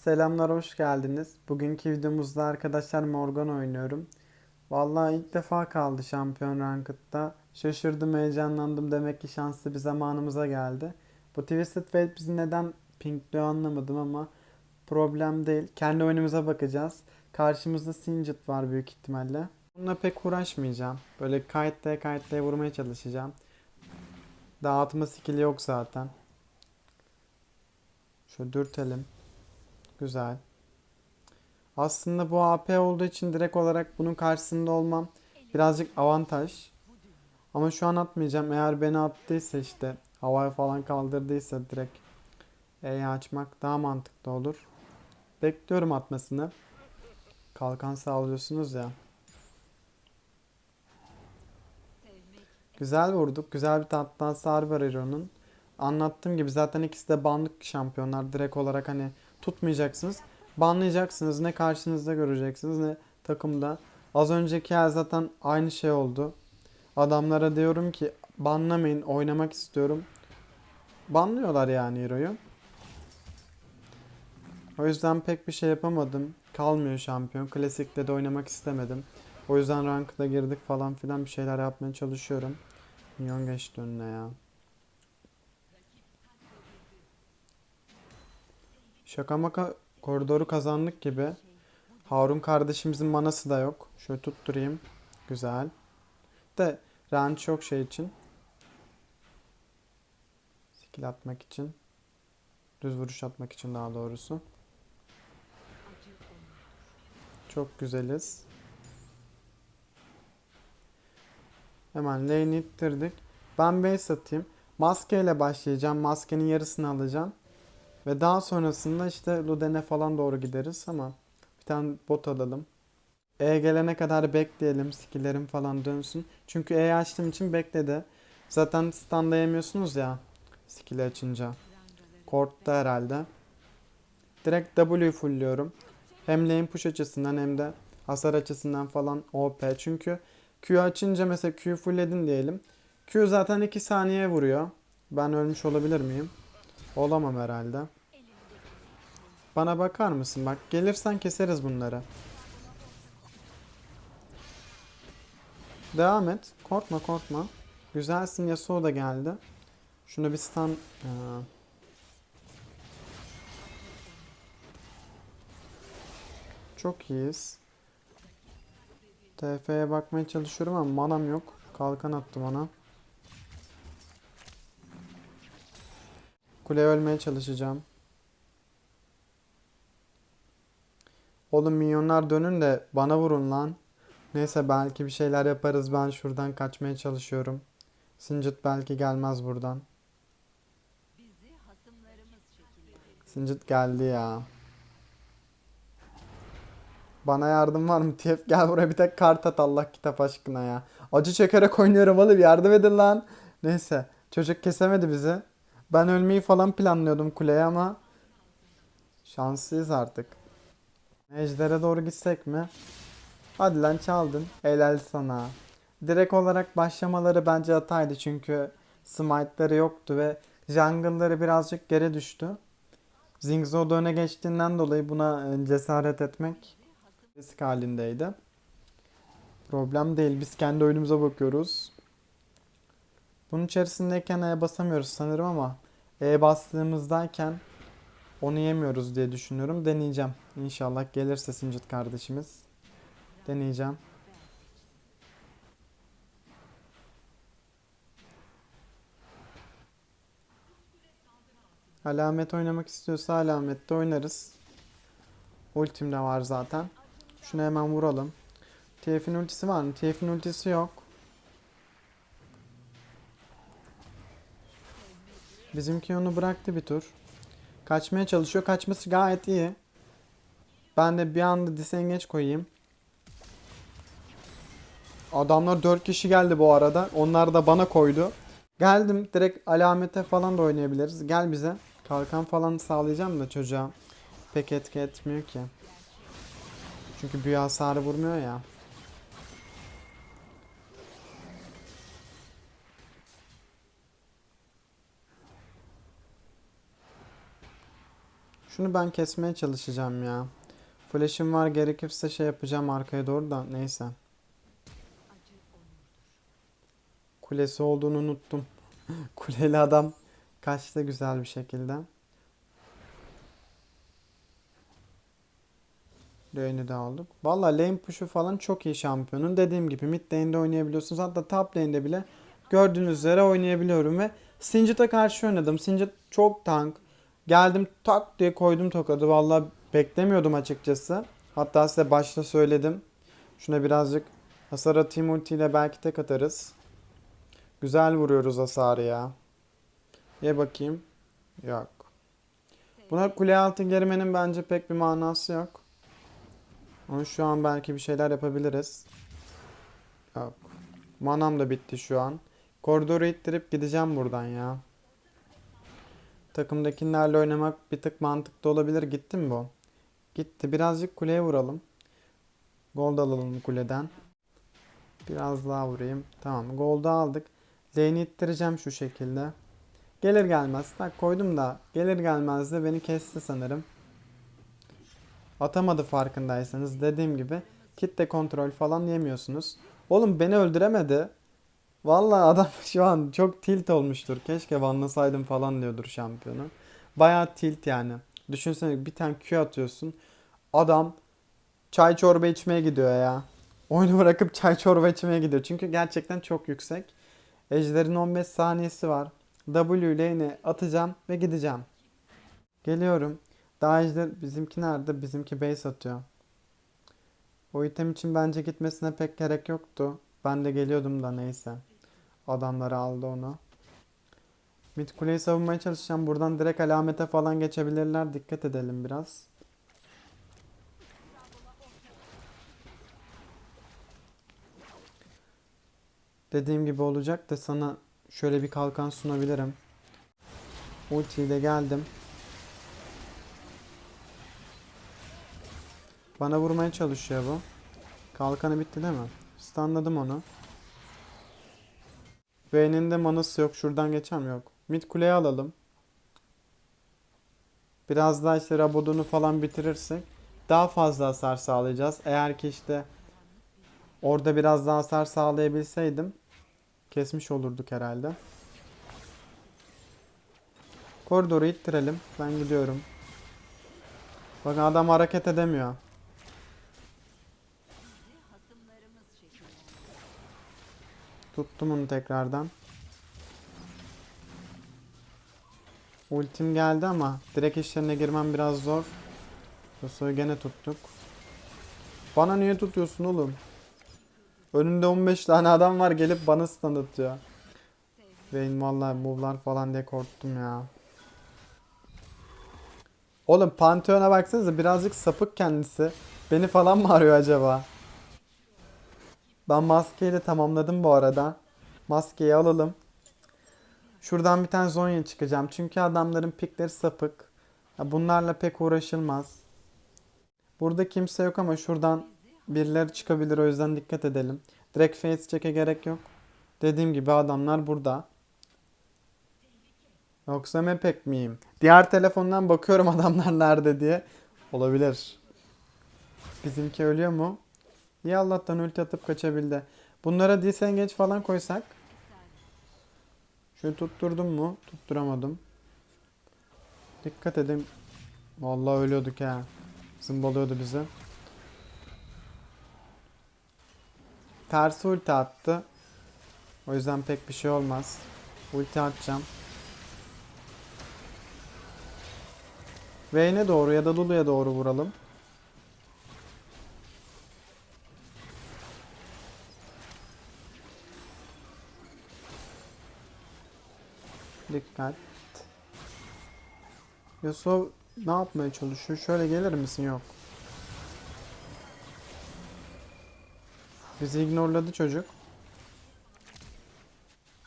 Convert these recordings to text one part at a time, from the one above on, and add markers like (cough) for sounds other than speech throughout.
Selamlar, hoş geldiniz. Bugünkü videomuzda arkadaşlar Morgan oynuyorum. Vallahi ilk defa kaldı şampiyon ranked'da. Şaşırdım, heyecanlandım. Demek ki şanslı bir zamanımıza geldi. Bu Twisted Fate bizi neden pinkliyor anlamadım ama problem değil. Kendi oyunumuza bakacağız. Karşımızda Singed var büyük ihtimalle. Bununla pek uğraşmayacağım. Böyle kayıtlaya kayıtlaya vurmaya çalışacağım. Dağıtma skill'i yok zaten. Şöyle dürtelim. Güzel. Aslında bu AP olduğu için direkt olarak bunun karşısında olmam birazcık avantaj. Ama şu an atmayacağım. Eğer beni attıysa işte havaya falan kaldırdıysa direkt E'yi açmak daha mantıklı olur. Bekliyorum atmasını. Kalkan sağlıyorsunuz ya. Güzel vurduk. Güzel bir tatlı hasar var Hero'nun. Anlattığım gibi zaten ikisi de banlık şampiyonlar. Direkt olarak hani tutmayacaksınız. Banlayacaksınız. Ne karşınızda göreceksiniz ne takımda. Az önceki yer zaten aynı şey oldu. Adamlara diyorum ki banlamayın oynamak istiyorum. Banlıyorlar yani Hero'yu. O yüzden pek bir şey yapamadım. Kalmıyor şampiyon. Klasikte de oynamak istemedim. O yüzden rankda girdik falan filan bir şeyler yapmaya çalışıyorum. Minyon geçti önüne ya. Şaka maka koridoru kazandık gibi. Harun kardeşimizin manası da yok. Şöyle tutturayım. Güzel. De ranch yok şey için. Skill atmak için. Düz vuruş atmak için daha doğrusu. Çok güzeliz. Hemen lane'i ittirdik. Ben base atayım. Maskeyle başlayacağım. Maskenin yarısını alacağım. Ve daha sonrasında işte Luden'e falan doğru gideriz ama bir tane bot alalım. E gelene kadar bekleyelim. Skill'lerim falan dönsün. Çünkü E açtığım için bekledi. Zaten standlayamıyorsunuz ya skill açınca. Korktu herhalde. Direkt W fullliyorum. Hem lane push açısından hem de hasar açısından falan OP. Çünkü Q açınca mesela Q fullledin diyelim. Q zaten 2 saniye vuruyor. Ben ölmüş olabilir miyim? Olamam herhalde. Bana bakar mısın? Bak gelirsen keseriz bunları. Devam et. Korkma korkma. Güzelsin Yasuo da geldi. Şunu bir stun... Aa. Çok iyiyiz. TF'ye bakmaya çalışıyorum ama manam yok. Kalkan attı bana. Kuleye ölmeye çalışacağım. Oğlum minyonlar dönün de bana vurun lan. Neyse belki bir şeyler yaparız. Ben şuradan kaçmaya çalışıyorum. Singed belki gelmez buradan. Singed geldi ya. Bana yardım var mı? TF gel buraya bir tek kart at Allah kitap aşkına ya. Acı çekerek oynuyorum oğlum yardım edin lan. Neyse çocuk kesemedi bizi. Ben ölmeyi falan planlıyordum kuleye ama şanslıyız artık. Ejder'e doğru gitsek mi? Hadi lan çaldın. Helal sana. Direkt olarak başlamaları bence hataydı çünkü smite'ları yoktu ve jungle'ları birazcık geri düştü. Zingzo da öne geçtiğinden dolayı buna e, cesaret etmek risk halindeydi. Problem değil. Biz kendi oyunumuza bakıyoruz. Bunun içerisindeyken E basamıyoruz sanırım ama E bastığımızdayken onu yemiyoruz diye düşünüyorum. Deneyeceğim. İnşallah gelirse Singed kardeşimiz. Deneyeceğim. Alamet oynamak istiyorsa alamette oynarız. Ultim de var zaten. Şunu hemen vuralım. TF'in ultisi var mı? TF'in ultisi yok. Bizimki onu bıraktı bir tur. Kaçmaya çalışıyor. Kaçması gayet iyi. Ben de bir anda disengeç koyayım. Adamlar 4 kişi geldi bu arada. Onlar da bana koydu. Geldim. Direkt alamete falan da oynayabiliriz. Gel bize. Kalkan falan sağlayacağım da çocuğa. Pek etki etmiyor ki. Çünkü büyü hasarı vurmuyor ya. Şunu ben kesmeye çalışacağım ya. Flash'im var gerekirse şey yapacağım arkaya doğru da neyse. Kulesi olduğunu unuttum. (laughs) Kuleli adam kaçtı güzel bir şekilde. Lane'i de aldık. Valla lane push'u falan çok iyi şampiyonun. Dediğim gibi mid lane'de oynayabiliyorsunuz. Hatta top lane'de bile gördüğünüz üzere oynayabiliyorum ve Singed'a karşı oynadım. Singed çok tank. Geldim tak diye koydum tokadı. Valla beklemiyordum açıkçası. Hatta size başta söyledim. Şuna birazcık hasar atayım ultiyle belki tek atarız. Güzel vuruyoruz hasarı ya. Ye bakayım. Yok. Buna kule altı girmenin bence pek bir manası yok. Ama şu an belki bir şeyler yapabiliriz. Yok. Manam da bitti şu an. Koridoru ittirip gideceğim buradan ya. Takımdakilerle oynamak bir tık mantıklı olabilir. Gitti mi bu? Gitti. Birazcık kuleye vuralım. Gold alalım kuleden. Biraz daha vurayım. Tamam. Gold'u aldık. Lane'i ittireceğim şu şekilde. Gelir gelmez. Tak koydum da gelir gelmez de beni kesti sanırım. Atamadı farkındaysanız. Dediğim gibi kitle kontrol falan yemiyorsunuz. Oğlum beni öldüremedi. Vallahi adam (laughs) şu an çok tilt olmuştur. Keşke banlasaydım falan diyordur şampiyonu. Bayağı tilt yani. Düşünsene bir tane Q atıyorsun. Adam çay çorba içmeye gidiyor ya. Oyunu bırakıp çay çorba içmeye gidiyor. Çünkü gerçekten çok yüksek. Ejder'in 15 saniyesi var. W yine atacağım ve gideceğim. Geliyorum. Daha ejder bizimki nerede? Bizimki base atıyor. O item için bence gitmesine pek gerek yoktu. Ben de geliyordum da neyse. Adamları aldı onu. Mid kuleyi savunmaya çalışacağım. Buradan direkt alamete falan geçebilirler. Dikkat edelim biraz. Dediğim gibi olacak da sana şöyle bir kalkan sunabilirim. Ulti ile geldim. Bana vurmaya çalışıyor bu. Kalkanı bitti değil mi? Stunladım onu. V'nin de manası yok. Şuradan geçem yok. Mid kuleyi alalım. Biraz daha işte Rabodon'u falan bitirirsek daha fazla hasar sağlayacağız. Eğer ki işte orada biraz daha hasar sağlayabilseydim kesmiş olurduk herhalde. Koridoru ittirelim. Ben gidiyorum. Bakın adam hareket edemiyor. Tuttum onu tekrardan. Ultim geldi ama direkt işlerine girmem biraz zor. Yasuo'yu gene tuttuk. Bana niye tutuyorsun oğlum? Önümde 15 tane adam var gelip bana stun atıyor. Benim vallahi move'lar falan diye korktum ya. Oğlum Pantheon'a baksanıza birazcık sapık kendisi. Beni falan mı arıyor acaba? Ben maskeyi de tamamladım bu arada. Maskeyi alalım. Şuradan bir tane Zonya çıkacağım. Çünkü adamların pikleri sapık. Bunlarla pek uğraşılmaz. Burada kimse yok ama şuradan birileri çıkabilir. O yüzden dikkat edelim. Direkt face check'e gerek yok. Dediğim gibi adamlar burada. Yoksa mepek miyim? Diğer telefondan bakıyorum (laughs) adamlar nerede diye. Olabilir. Bizimki ölüyor mu? İyi Allah'tan ulti atıp kaçabildi. Bunlara disengage falan koysak. Şöyle tutturdum mu? Tutturamadım. Dikkat edin. Vallahi ölüyorduk ya. Zımbalıyordu bizi. Tersi ulti attı. O yüzden pek bir şey olmaz. Ulti atacağım. Vayne'e doğru ya da Lulu'ya doğru vuralım. Dikkat. Yasuo ne yapmaya çalışıyor? Şöyle gelir misin? Yok. Bizi ignorladı çocuk.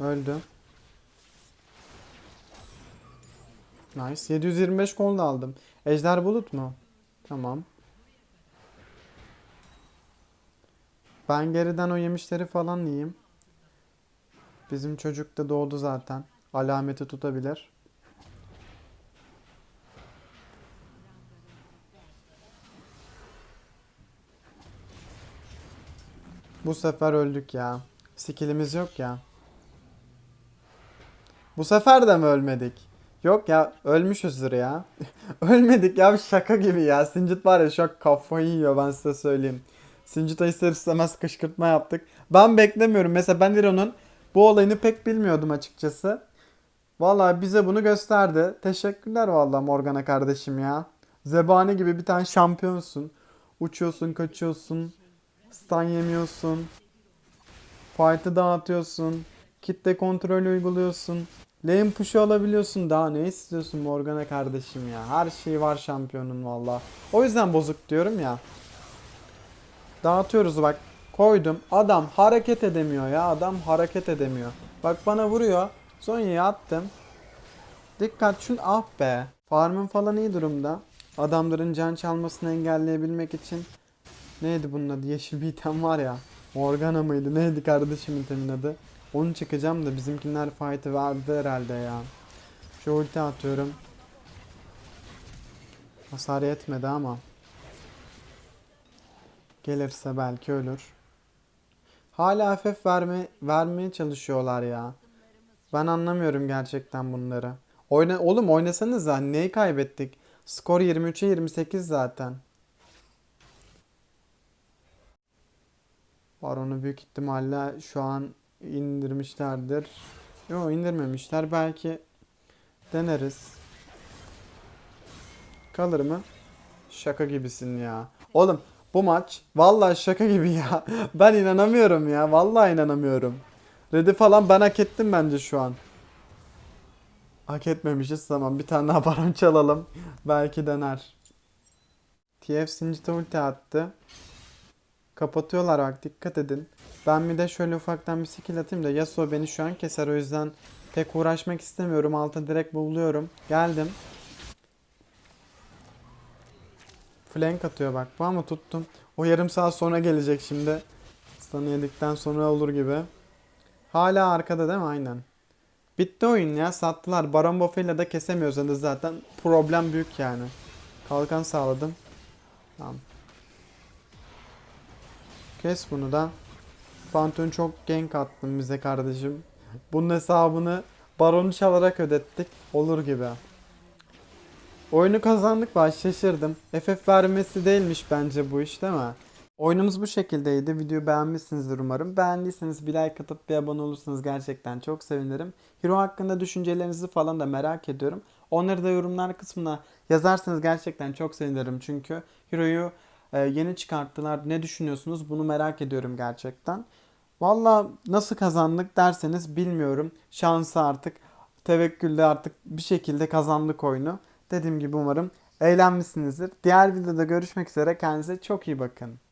Öldü. Nice. 725 gol aldım. Ejder bulut mu? Tamam. Ben geriden o yemişleri falan yiyeyim. Bizim çocuk da doğdu zaten alameti tutabilir. Bu sefer öldük ya. Skillimiz yok ya. Bu sefer de mi ölmedik? Yok ya ölmüşüzdür ya. (laughs) Ölmedik ya şaka gibi ya. Sincit var ya şu kafayı yiyor ben size söyleyeyim. Sincit'e ister istemez kışkırtma yaptık. Ben beklemiyorum. Mesela ben Liro'nun bu olayını pek bilmiyordum açıkçası. Vallahi bize bunu gösterdi. Teşekkürler vallahi Morgana kardeşim ya. Zebani gibi bir tane şampiyonsun. Uçuyorsun, kaçıyorsun. Stun yemiyorsun. Fight'ı dağıtıyorsun. Kitle kontrolü uyguluyorsun. Lane push'u alabiliyorsun. Daha ne istiyorsun Morgana kardeşim ya. Her şey var şampiyonun valla. O yüzden bozuk diyorum ya. Dağıtıyoruz bak. Koydum. Adam hareket edemiyor ya. Adam hareket edemiyor. Bak bana vuruyor. Zonya'ya attım. Dikkat şun ah be. Farmın falan iyi durumda. Adamların can çalmasını engelleyebilmek için neydi bunun adı? Yeşil bir item var ya. Morgana mıydı? Neydi kardeşim itemin adı? Onu çıkacağım da bizimkiler fight'ı verdi herhalde ya. Şu ulti atıyorum. Hasar yetmedi ama. Gelirse belki ölür. Hala FF verme, vermeye çalışıyorlar ya. Ben anlamıyorum gerçekten bunları. Oyna, oğlum oynasanız da neyi kaybettik? Skor 23'e 28 zaten. Baron'u büyük ihtimalle şu an indirmişlerdir. Yok indirmemişler. Belki deneriz. Kalır mı? Şaka gibisin ya. Oğlum bu maç vallahi şaka gibi ya. (laughs) Ben inanamıyorum ya. Vallahi inanamıyorum. Red'i falan ben hak ettim bence şu an. Hak etmemişiz tamam. Bir tane daha baron çalalım. Belki dener. TF Sincit'e ulti attı. Kapatıyorlar bak dikkat edin. Ben bir de şöyle ufaktan bir skill atayım da Yasuo beni şu an keser o yüzden pek uğraşmak istemiyorum. Alta direkt buluyorum. Geldim. Flank atıyor bak. Bu ama tuttum. O yarım saat sonra gelecek şimdi. Stun'ı yedikten sonra olur gibi. Hala arkada değil mi? Aynen. Bitti oyun ya. Sattılar. Baron buff'ıyla da kesemiyorsanız zaten problem büyük yani. Kalkan sağladım. Tamam. Kes bunu da. Phantom çok gank attın bize kardeşim. Bunun hesabını baronu çalarak ödettik. Olur gibi. Oyunu kazandık baş şaşırdım. FF vermesi değilmiş bence bu iş değil mi? Oyunumuz bu şekildeydi. Videoyu beğenmişsinizdir umarım. Beğendiyseniz bir like atıp bir abone olursanız gerçekten çok sevinirim. Hero hakkında düşüncelerinizi falan da merak ediyorum. Onları da yorumlar kısmına yazarsanız gerçekten çok sevinirim. Çünkü Hero'yu e, yeni çıkarttılar. Ne düşünüyorsunuz? Bunu merak ediyorum gerçekten. Valla nasıl kazandık derseniz bilmiyorum. Şansı artık tevekkülle artık bir şekilde kazandık oyunu. Dediğim gibi umarım eğlenmişsinizdir. Diğer videoda görüşmek üzere. Kendinize çok iyi bakın.